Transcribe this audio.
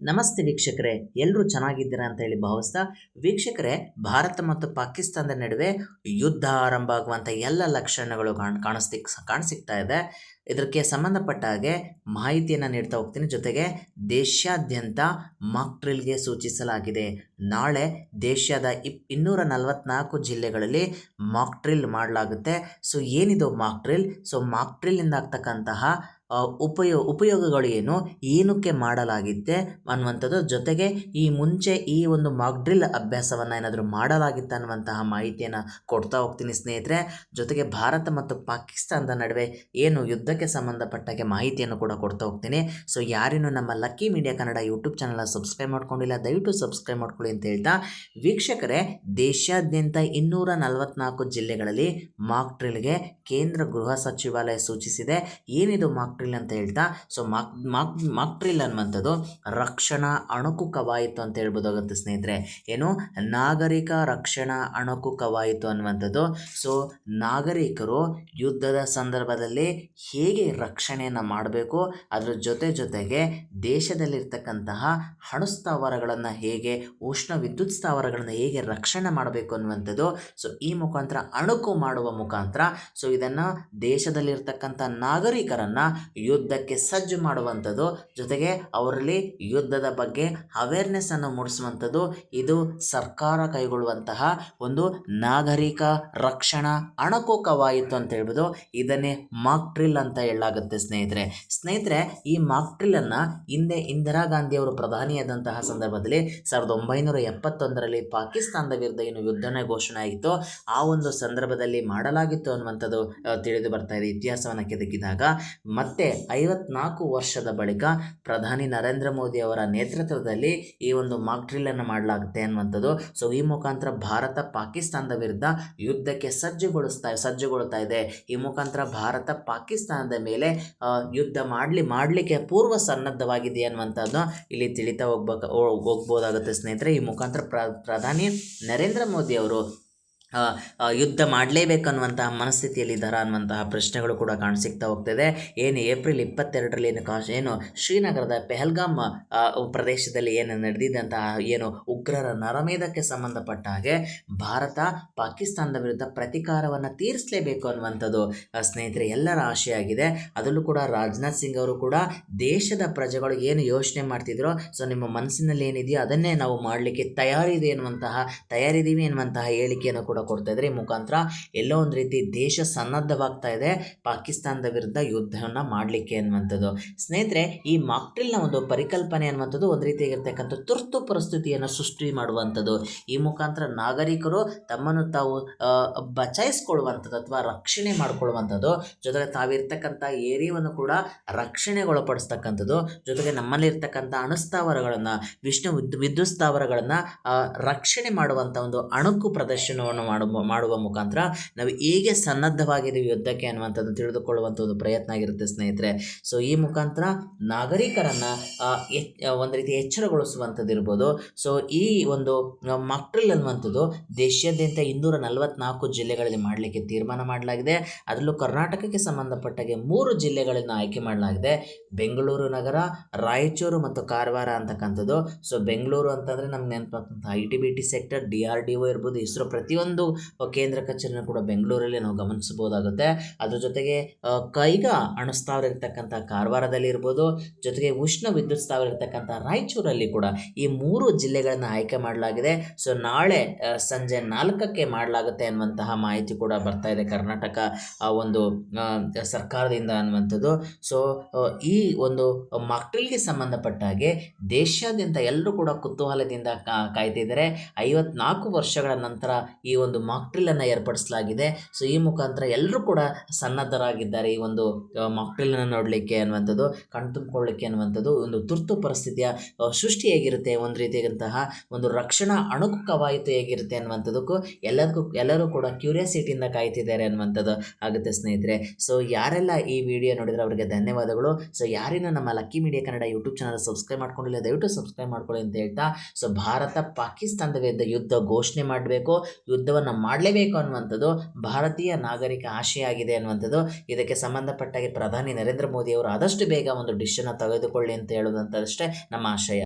ನಮಸ್ತೆ ವೀಕ್ಷಕರೇ ಎಲ್ಲರೂ ಚೆನ್ನಾಗಿದ್ದೀರಾ ಅಂತ ಹೇಳಿ ಭಾವಿಸ್ತಾ, ವೀಕ್ಷಕರೇ, ಭಾರತ ಮತ್ತು ಪಾಕಿಸ್ತಾನದ ನಡುವೆ ಯುದ್ಧ ಆರಂಭ ಆಗುವಂಥ ಎಲ್ಲ ಲಕ್ಷಣಗಳು ಕಾಣ್, ಕಾಣಿಸ್ತಿ, ಕಾಣಿಸಿಕ್ತಾ ಇದೆ. ಇದಕ್ಕೆ ಸಂಬಂಧಪಟ್ಟ ಹಾಗೆ ಮಾಹಿತಿಯನ್ನು ನೀಡ್ತಾ ಹೋಗ್ತೀನಿ. ಜೊತೆಗೆ ದೇಶಾದ್ಯಂತ ಮಾಕ್ಟ್ರಿಲ್ಗೆ ಸೂಚಿಸಲಾಗಿದೆ. ನಾಳೆ ದೇಶದ ಇಪ್, ಇನ್ನೂರ ನಲವತ್ನಾಲ್ಕು ಜಿಲ್ಲೆಗಳಲ್ಲಿ ಮಾಕ್ಟ್ರಿಲ್ ಮಾಡಲಾಗುತ್ತೆ. ಸೊ ಏನಿದು ಮಾಕ್ಟ್ರಿಲ್ ಸೊ ಮಾಕ್ ಡ್ರಿಲ್ಲಿಂದ ಆಗ್ತಕ್ಕಂತಹ ಉಪಯೋ, ಉಪಯೋಗಗಳು ಏನು, ಏನಕ್ಕೆ ಮಾಡಲಾಗಿದೆ ಅನ್ನುವಂಥದ್ದು ಜೊತೆಗೆ ಈ ಮುಂಚೆ ಈ ಒಂದು ಮಾಕ್ ಡ್ರಿಲ್ ಅಭ್ಯಾಸವನ್ನು ಏನಾದರೂ ಮಾಡಲಾಗಿತ್ತು ಅನ್ನುವಂತಹ ಮಾಹಿತಿಯನ್ನು ಕೊಡ್ತಾ ಹೋಗ್ತೀನಿ ಸ್ನೇಹಿತರೆ. ಜೊತೆಗೆ ಭಾರತ ಮತ್ತು ಪಾಕಿಸ್ತಾನದ ನಡುವೆ ಏನು ಯುದ್ಧಕ್ಕೆ ಸಂಬಂಧಪಟ್ಟಾಗೆ ಮಾಹಿತಿಯನ್ನು ಕೂಡ ಕೊಡ್ತಾ ಹೋಗ್ತೀನಿ. ಸೊ ಯಾರೇನು ನಮ್ಮ ಲಕ್ಕಿ ಮೀಡಿಯಾ ಕನ್ನಡ ಯೂಟ್ಯೂಬ್ ಚಾನಲ್ನ ಸಬ್ಸ್ಕ್ರೈಬ್ ಮಾಡ್ಕೊಂಡಿಲ್ಲ, ದಯವಿಟ್ಟು ಸಬ್ಸ್ಕ್ರೈಬ್ ಮಾಡ್ಕೊಳ್ಳಿ ಅಂತ ಹೇಳ್ತಾ ವೀಕ್ಷಕರೇ, ದೇಶಾದ್ಯಂತ ಇನ್ನೂರ ನಲವತ್ನಾಲ್ಕು ಜಿಲ್ಲೆಗಳಲ್ಲಿ ಮಾಕ್ ಡ್ರಿಲ್ಗೆ ಕೇಂದ್ರ ಗೃಹ ಸಚಿವಾಲಯ ಸೂಚಿಸಿದೆ. ಏನಿದು ಮಾಕ್ ಡ್ರಿಲ್ ಅಂತ ಹೇಳ್ತಾ ಸೊ ಮಾಕ್ ಮಾಕ್ ಮಾಕ್ ಅನ್ನುವಂಥದ್ದು ರಕ್ಷಣಾ ಅಣುಕು ಕವಾಯಿತು ಅಂತ ಹೇಳ್ಬೋದಾಗುತ್ತೆ ಸ್ನೇಹಿತರೆ. ಏನು? ನಾಗರಿಕ ರಕ್ಷಣಾ ಅಣುಕು ಕವಾಯಿತು ಅನ್ನುವಂಥದ್ದು. ಸೊ ನಾಗರಿಕರು ಯುದ್ಧದ ಸಂದರ್ಭದಲ್ಲಿ ಹೇಗೆ ರಕ್ಷಣೆಯನ್ನು ಮಾಡಬೇಕು, ಅದರ ಜೊತೆ ಜೊತೆಗೆ ದೇಶದಲ್ಲಿರ್ತಕ್ಕಂತಹ ಅಣು ಸ್ಥಾವರಗಳನ್ನು ಹೇಗೆ, ಉಷ್ಣ ವಿದ್ಯುತ್ ಸ್ಥಾವರಗಳನ್ನು ಹೇಗೆ ರಕ್ಷಣೆ ಮಾಡಬೇಕು ಅನ್ನುವಂಥದ್ದು. ಸೊ ಈ ಮುಖಾಂತರ ಅಣುಕು ಮಾಡುವ ಮುಖಾಂತರ ಸೊ ಇದನ್ನು ದೇಶದಲ್ಲಿರ್ತಕ್ಕಂಥ ನಾಗರಿಕರನ್ನು ಯುದ್ಧಕ್ಕೆ ಸಜ್ಜು ಮಾಡುವಂಥದ್ದು. ಜೊತೆಗೆ ಅವರಲ್ಲಿ ಯುದ್ಧದ ಬಗ್ಗೆ ಅವೇರ್ನೆಸ್ಸನ್ನು ಮೂಡಿಸುವಂಥದ್ದು. ಇದು ಸರ್ಕಾರ ಕೈಗೊಳ್ಳುವಂತಹ ಒಂದು ನಾಗರಿಕ ರಕ್ಷಣಾ ಅಣಕು ಕವಾಯಿತು ಅಂತ ಹೇಳ್ಬೋದು. ಇದನ್ನೇ ಮಾಕ್ಟ್ರಿಲ್ ಅಂತ ಹೇಳಲಾಗುತ್ತೆ ಸ್ನೇಹಿತರೆ. ಸ್ನೇಹಿತರೆ, ಈ ಮಾಕ್ ಡ್ರಿಲ್ ಅನ್ನ ಹಿಂದೆ ಇಂದಿರಾ ಗಾಂಧಿ ಅವರು ಪ್ರಧಾನಿಯಾದಂತಹ ಸಂದರ್ಭದಲ್ಲಿ ಸಾವಿರದ ಒಂಬೈನೂರ ಎಪ್ಪತ್ತೊಂದರಲ್ಲಿ ಪಾಕಿಸ್ತಾನದ ವಿರುದ್ಧ ಏನು ಯುದ್ಧನೇ ಘೋಷಣೆ ಆಗಿತ್ತು, ಆ ಒಂದು ಸಂದರ್ಭದಲ್ಲಿ ಮಾಡಲಾಗಿತ್ತು ಅನ್ನುವಂಥದ್ದು ತಿಳಿದು ಬರ್ತಾ ಇದೆ. ಇತಿಹಾಸವನ್ನು ಕೆದಕಿದಾಗ. ಮತ್ತೆ ಐವತ್ನಾಲ್ಕು ವರ್ಷದ ಬಳಿಕ ಪ್ರಧಾನಿ ನರೇಂದ್ರ ಮೋದಿ ಅವರ ನೇತೃತ್ವದಲ್ಲಿ ಈ ಒಂದು ಮಾಕ್ ಡ್ರಿಲ್ ಅನ್ನು ಮಾಡಲಾಗುತ್ತೆ ಅನ್ನುವಂಥದ್ದು. ಸೊ ಈ ಮುಖಾಂತರ ಭಾರತ ಪಾಕಿಸ್ತಾನದ ವಿರುದ್ಧ ಯುದ್ಧಕ್ಕೆ ಸಜ್ಜುಗೊಳಿಸ್ತಾ, ಸಜ್ಜುಗೊಳ್ತಾ ಇದೆ. ಈ ಮುಖಾಂತರ ಭಾರತ ಪಾಕಿಸ್ತಾನದ ಮೇಲೆ ಯುದ್ಧ ಮಾಡಲಿ, ಮಾಡಲಿಕ್ಕೆ ಪೂರ್ವ ಸನ್ನದ್ಧವಾಗಿದೆ ಅನ್ನುವಂಥದ್ದು ಇಲ್ಲಿ ತಿಳಿತಾ ಹೋಗ್ಬೇಕು, ಹೋಗ್ಬೋದಾಗುತ್ತೆ ಸ್ನೇಹಿತರೆ. ಈ ಮುಖಾಂತರ ಪ್ರ, ಪ್ರಧಾನಿ ನರೇಂದ್ರ ಮೋದಿ ಅವರು ಯುದ್ಧ ಮಾಡಲೇಬೇಕನ್ನುವಂತಹ ಮನಸ್ಥಿತಿಯಲ್ಲಿದ್ದಾರಾ ಅನ್ನುವಂತಹ ಪ್ರಶ್ನೆಗಳು ಕೂಡ ಕಾಣಿಸಿಕ್ತಾ ಹೋಗ್ತದೆ. ಏನು ಏಪ್ರಿಲ್ ಇಪ್ಪತ್ತೆರಡರಲ್ಲಿ ಏನು ಕಾಶ್, ಏನು ಶ್ರೀನಗರದ ಪೆಹಲ್ಗಾಮ್ ಪ್ರದೇಶದಲ್ಲಿ ಏನು ನಡೆದಿದ್ದಂತಹ ಏನು ಉಗ್ರರ ನರಮೇಧಕ್ಕೆ ಸಂಬಂಧಪಟ್ಟ ಹಾಗೆ ಭಾರತ ಪಾಕಿಸ್ತಾನದ ವಿರುದ್ಧ ಪ್ರತೀಕಾರವನ್ನು ತೀರಿಸಲೇಬೇಕು ಅನ್ನುವಂಥದ್ದು ಸ್ನೇಹಿತರೆ ಎಲ್ಲರ ಆಶೆಯಾಗಿದೆ. ಅದರಲ್ಲೂ ಕೂಡ ರಾಜನಾಥ್ ಸಿಂಗ್ ಅವರು ಕೂಡ ದೇಶದ ಪ್ರಜೆಗಳು ಏನು ಯೋಚನೆ ಮಾಡ್ತಿದ್ರೋ, ಸೊ ನಿಮ್ಮ ಮನಸ್ಸಿನಲ್ಲಿ ಏನಿದೆಯೋ ಅದನ್ನೇ ನಾವು ಮಾಡಲಿಕ್ಕೆ ತಯಾರಿದೆ ಎನ್ನುವಂತಹ ತಯಾರಿದ್ದೀವಿ ಎನ್ನುವಂತಹ ಹೇಳಿಕೆಯನ್ನು ಕೂಡ ಕೊಡ್ತಾ ಇದ್ದಾರೆ. ಈ ಮುಖಾಂತರ ಎಲ್ಲೋ ಒಂದು ರೀತಿ ದೇಶ ಸನ್ನದ್ಧವಾಗ್ತಾ ಇದೆ. ಪಾಕಿಸ್ತಾನದ ವಿರುದ್ಧ ಯುದ್ಧವನ್ನು ಮಾಡಲಿಕ್ಕೆ ಅನ್ನುವಂಥದ್ದು. ಸ್ನೇಹಿತರೆ, ಈ ಮಾಕ್ಟ್ರಿಲ್ನ ಒಂದು ಪರಿಕಲ್ಪನೆ ಅನ್ನುವಂಥದ್ದು ಒಂದು ರೀತಿಯಾಗಿರ್ತಕ್ಕಂಥ ತುರ್ತು ಪರಿಸ್ಥಿತಿಯನ್ನು ಸೃಷ್ಟಿ ಮಾಡುವಂಥದ್ದು. ಈ ಮುಖಾಂತರ ನಾಗರಿಕರು ತಮ್ಮನ್ನು ತಾವು ಬಚಾಯಿಸ್ಕೊಳ್ಳುವಂಥದ್ದು ಅಥವಾ ರಕ್ಷಣೆ ಮಾಡಿಕೊಳ್ಳುವಂಥದ್ದು. ಜೊತೆಗೆ ತಾವಿರ್ತಕ್ಕಂಥ ಏರಿಯಾವನ್ನು ಕೂಡ ರಕ್ಷಣೆಗೊಳಪಡಿಸ್ತಕ್ಕಂಥದ್ದು. ಜೊತೆಗೆ ನಮ್ಮಲ್ಲಿರ್ತಕ್ಕಂಥ ಅಣುಸ್ಥಾವರಗಳನ್ನು, ವಿಷ್ಣು ವಿದ್, ವಿದ್ಯುತ್ ಸ್ಥಾವರಗಳನ್ನು ರಕ್ಷಣೆ ಮಾಡುವಂಥ ಒಂದು ಅಣುಕು ಪ್ರದರ್ಶನವನ್ನು ಮಾಡುವ ಮಾಡುವ ಮುಖಾಂತರ ನಾವು ಹೇಗೆ ಸನ್ನದ್ಧವಾಗಿದ್ದೀವಿ ಯುದ್ಧಕ್ಕೆ ಅನ್ನುವಂಥದ್ದು ತಿಳಿದುಕೊಳ್ಳುವಂಥ ಒಂದು ಪ್ರಯತ್ನ ಆಗಿರುತ್ತೆ ಸ್ನೇಹಿತರೆ. ಸೊ ಈ ಮುಖಾಂತರ ನಾಗರಿಕರನ್ನು ಒಂದು ರೀತಿ ಎಚ್ಚರಗೊಳಿಸುವಂಥದ್ದು ಇರ್ಬೋದು ಸೊ ಈ ಒಂದು ಮಕ್ಟ್ರಿಲ್ ಅನ್ನುವಂಥದ್ದು ದೇಶಾದ್ಯಂತ ಇನ್ನೂರ ನಲವತ್ನಾಲ್ಕು ಜಿಲ್ಲೆಗಳಲ್ಲಿ ಮಾಡಲಿಕ್ಕೆ ತೀರ್ಮಾನ ಮಾಡಲಾಗಿದೆ. ಅದರಲ್ಲೂ ಕರ್ನಾಟಕಕ್ಕೆ ಸಂಬಂಧಪಟ್ಟಾಗೆ ಮೂರು ಜಿಲ್ಲೆಗಳನ್ನು ಆಯ್ಕೆ ಮಾಡಲಾಗಿದೆ. ಬೆಂಗಳೂರು ನಗರ, ರಾಯಚೂರು ಮತ್ತು ಕಾರವಾರ ಅಂತಕ್ಕಂಥದ್ದು. ಸೊ ಬೆಂಗಳೂರು ಅಂತಂದರೆ ನಮ್ಗೆ ನೆನಪಾಗ್ತಂಥ I T B T sector D R D O ಇರ್ಬೋದು. ಇಸ್ರೋ ಪ್ರತಿಯೊಂದು ಕೇಂದ್ರ ಕಚೇರಿನ ಕೂಡ ಬೆಂಗಳೂರಲ್ಲಿ ನಾವು ಗಮನಿಸಬಹುದಾಗುತ್ತೆ. ಅದ್ರ ಜೊತೆಗೆ ಕೈಗ ಅಣಸ್ತಾವರ ಅಣುಸ್ಥಾವರ ಕಾರವಾರದಲ್ಲಿ ಇರ್ಬೋದು, ಜೊತೆಗೆ ಉಷ್ಣ ವಿದ್ಯುತ್ ಸ್ಥಾವರ ಇರತಕ್ಕಂಥ ರಾಯಚೂರಲ್ಲಿ ಕೂಡ ಈ ಮೂರು ಜಿಲ್ಲೆಗಳನ್ನು ಆಯ್ಕೆ ಮಾಡಲಾಗಿದೆ. ಸೊ, ನಾಳೆ ಸಂಜೆ ನಾಲ್ಕಕ್ಕೆ ಮಾಡಲಾಗುತ್ತೆ ಅನ್ನುವಂತಹ ಮಾಹಿತಿ ಕೂಡ ಬರ್ತಾ ಇದೆ ಕರ್ನಾಟಕ ಒಂದು ಸರ್ಕಾರದಿಂದ ಅನ್ನುವಂಥದ್ದು. ಸೊ ಈ ಒಂದು ಮಕ್ಕಳಿಗೆ ಸಂಬಂಧಪಟ್ಟ ಹಾಗೆ ದೇಶಾದ್ಯಂತ ಎಲ್ಲರೂ ಕೂಡ ಕುತೂಹಲದಿಂದ ಕಾಯ್ತಿದ್ದಾರೆ. ಐವತ್ನಾಲ್ಕು ವರ್ಷಗಳ ನಂತರ ಈ ಒಂದು ಮಾಕ್ಟ್ರಿಲನ್ನು ಏರ್ಪಡಿಸಲಾಗಿದೆ. ಸೊ ಈ ಮುಖಾಂತರ ಎಲ್ಲರೂ ಕೂಡ ಸನ್ನದ್ಧರಾಗಿದ್ದಾರೆ. ಈ ಒಂದು ಮಾಕ್ಟ್ರಿಲನ್ನು ನೋಡಲಿಕ್ಕೆ ಅನ್ನುವಂಥದ್ದು ಕಣ್ತುಂಬಿಕೊಳ್ಳಿಕ್ಕೆ ಅನ್ನುವಂಥದ್ದು ಒಂದು ತುರ್ತು ಪರಿಸ್ಥಿತಿಯ ಸೃಷ್ಟಿ ಹೇಗಿರುತ್ತೆ ಒಂದು ರೀತಿಯಾದಂತಹ ಒಂದು ರಕ್ಷಣಾ ಅಣುಕು ಕವಾಯಿತು ಹೇಗಿರುತ್ತೆ ಅನ್ನುವಂಥದ್ದಕ್ಕೂ ಎಲ್ಲದಕ್ಕೂ, ಎಲ್ಲರೂ ಕೂಡ ಕ್ಯೂರಿಯಾಸಿಟಿಯಿಂದ ಕಾಯ್ತಿದ್ದಾರೆ ಅನ್ನುವಂಥದ್ದು ಆಗುತ್ತೆ ಸ್ನೇಹಿತರೆ. ಸೊ ಯಾರೆಲ್ಲ ಈ ವಿಡಿಯೋ ನೋಡಿದ್ರೆ ಅವರಿಗೆ ಧನ್ಯವಾದಗಳು. ಸೊ ಯಾರಿನ ನಮ್ಮ lucky media Kannada YouTube channel subscribe ಮಾಡ್ಕೊಂಡಿಲ್ಲ, ದಯವಿಟ್ಟು ಸಬ್ಸ್ಕ್ರೈಬ್ ಮಾಡ್ಕೊಳ್ಳಿ ಅಂತ ಹೇಳ್ತಾ. ಸೊ ಭಾರತ ಪಾಕಿಸ್ತಾನದ ವಿರುದ್ಧ ಯುದ್ಧ ಘೋಷಣೆ ಮಾಡಬೇಕು. ಯುದ್ಧವನ್ನು ಮಾಡಲೇಬೇಕು ಅನ್ನುವಂಥದ್ದು ಭಾರತೀಯ ನಾಗರಿಕ ಆಶೆಯಾಗಿದೆ ಅನ್ನುವಂಥದ್ದು. ಇದಕ್ಕೆ ಸಂಬಂಧಪಟ್ಟಾಗಿ ಪ್ರಧಾನಿ ನರೇಂದ್ರ ಮೋದಿ ಅವರು ಆದಷ್ಟು ಬೇಗ ಒಂದು ಡಿಶನ್ನು ತೆಗೆದುಕೊಳ್ಳಿ ಅಂತ ಹೇಳೋದಂತಷ್ಟೇ ನಮ್ಮ ಆಶಯ.